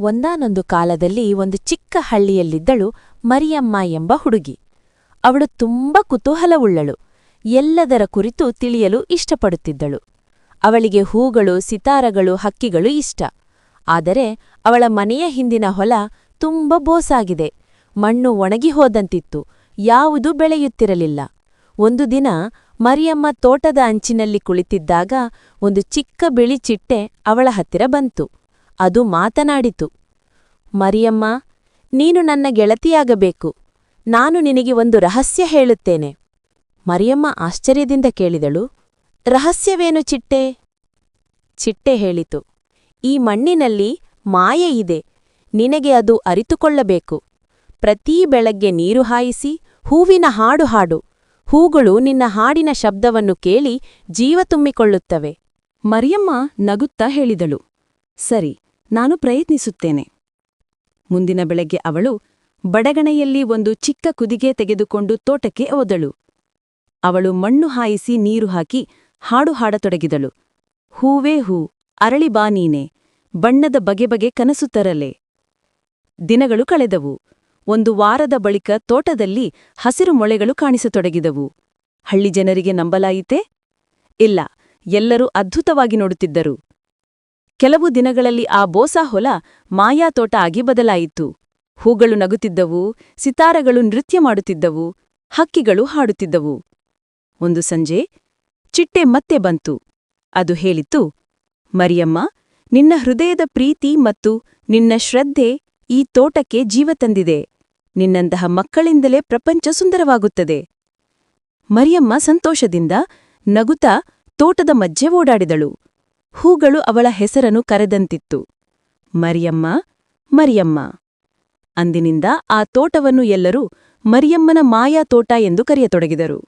ಒಂದಾನೊಂದು ಕಾಲದಲ್ಲಿ ಒಂದು ಚಿಕ್ಕ ಹಳ್ಳಿಯಲ್ಲಿದ್ದಳು ಮರಿಯಮ್ಮ ಎಂಬ ಹುಡುಗಿ. ಅವಳು ತುಂಬ ಕುತೂಹಲವುಳ್ಳಳು. ಎಲ್ಲದರ ಕುರಿತು ತಿಳಿಯಲು ಇಷ್ಟಪಡುತ್ತಿದ್ದಳು. ಅವಳಿಗೆ ಹೂಗಳು, ಸಿತಾರಗಳು, ಹಕ್ಕಿಗಳು ಇಷ್ಟ. ಆದರೆ ಅವಳ ಮನೆಯ ಹಿಂದಿನ ಹೊಲ ತುಂಬ ಬೋಸಾಗಿದೆ. ಮಣ್ಣು ಒಣಗಿ ಹೋದಂತಿತ್ತು. ಯಾವುದೂ ಬೆಳೆಯುತ್ತಿರಲಿಲ್ಲ. ಒಂದು ದಿನ ಮರಿಯಮ್ಮ ತೋಟದ ಅಂಚಿನಲ್ಲಿ ಕುಳಿತಿದ್ದಾಗ ಒಂದು ಚಿಕ್ಕ ಬಿಳಿ ಚಿಟ್ಟೆ ಅವಳ ಹತ್ತಿರ ಬಂತು. ಅದು ಮಾತನಾಡಿತು. ಮರಿಯಮ್ಮ, ನೀನು ನನ್ನ ಗೆಳತಿಯಾಗಬೇಕು. ನಾನು ನಿನಗೆ ಒಂದು ರಹಸ್ಯ ಹೇಳುತ್ತೇನೆ. ಮರಿಯಮ್ಮ ಆಶ್ಚರ್ಯದಿಂದ ಕೇಳಿದಳು, ರಹಸ್ಯವೇನು ಚಿಟ್ಟೆ? ಚಿಟ್ಟೆ ಹೇಳಿತು, ಈ ಮಣ್ಣಿನಲ್ಲಿ ಮಾಯೆ ಇದೆ. ನಿನಗೆ ಅದು ಅರಿತುಕೊಳ್ಳಬೇಕು. ಪ್ರತೀ ಬೆಳಗ್ಗೆ ನೀರು ಹಾಯಿಸಿ, ಹೂವಿನ ಹಾಡು ಹಾಡು. ಹೂಗಳು ನಿನ್ನ ಹಾಡಿನ ಶಬ್ದವನ್ನು ಕೇಳಿ ಜೀವ ತುಂಬಿಕೊಳ್ಳುತ್ತವೆ. ಮರಿಯಮ್ಮ ನಗುತ್ತಾ ಹೇಳಿದಳು ಸರಿ, ನಾನು ಪ್ರಯತ್ನಿಸುತ್ತೇನೆ. ಮುಂದಿನ ಬೆಳಗ್ಗೆ ಅವಳು ಬಡಗಣೆಯಲ್ಲಿ ಒಂದು ಚಿಕ್ಕ ಕುದಿಗೆ ತೆಗೆದುಕೊಂಡು ತೋಟಕ್ಕೆ ಓದಳು ಅವಳು ಮಣ್ಣು ಹಾಯಿಸಿ ನೀರು ಹಾಕಿ ಹಾಡು ಹಾಡತೊಡಗಿದಳು. ಹೂವೇ ಹೂ, ಅರಳಿ ಬಾ ನೀನೆ, ಬಣ್ಣದ ಬಗೆ ಬಗೆ ಕನಸು ತರಲೆ. ದಿನಗಳು ಕಳೆದವು. ಒಂದು ವಾರದ ಬಳಿಕ ತೋಟದಲ್ಲಿ ಹಸಿರು ಮೊಳೆಗಳು ಕಾಣಿಸತೊಡಗಿದವು. ಹಳ್ಳಿ ಜನರಿಗೆ ನಂಬಲಾಯಿತೆ? ಇಲ್ಲ, ಎಲ್ಲರೂ ಅದ್ಭುತವಾಗಿ ನೋಡುತ್ತಿದ್ದರು. ಕೆಲವು ದಿನಗಳಲ್ಲಿ ಆ ಬೋಸಾ ಹೊಲ ಮಾಯಾ ತೋಟ ಆಗಿ ಬದಲಾಯಿತು. ಹೂಗಳು ನಗುತ್ತಿದ್ದವು, ಸಿತಾರಗಳು ನೃತ್ಯ ಮಾಡುತ್ತಿದ್ದವು, ಹಕ್ಕಿಗಳು ಹಾಡುತ್ತಿದ್ದವು. ಒಂದು ಸಂಜೆ ಚಿಟ್ಟೆ ಮತ್ತೆ ಬಂತು. ಅದು ಹೇಳಿತು, ಮರಿಯಮ್ಮ, ನಿನ್ನ ಹೃದಯದ ಪ್ರೀತಿ ಮತ್ತು ನಿನ್ನ ಶ್ರದ್ಧೆ ಈ ತೋಟಕ್ಕೆ ಜೀವ ತಂದಿದೆ. ನಿನ್ನಂತಹ ಮಕ್ಕಳಿಂದಲೇ ಪ್ರಪಂಚ ಸುಂದರವಾಗುತ್ತದೆ. ಮರಿಯಮ್ಮ ಸಂತೋಷದಿಂದ ನಗುತ್ತಾ ತೋಟದ ಮಧ್ಯೆ ಓಡಾಡಿದಳು. ಹೂಗಳು ಅವಳ ಹೆಸರನ್ನು ಕರೆದಂತಿತ್ತು. ಮರಿಯಮ್ಮ ಮರಿಯಮ್ಮ, ಅಂದಿನಿಂದ ಆ ತೋಟವನ್ನು ಎಲ್ಲರೂ ಮರಿಯಮ್ಮನ ಮಾಯಾ ತೋಟ ಎಂದು ಕರೆಯತೊಡಗಿದರು.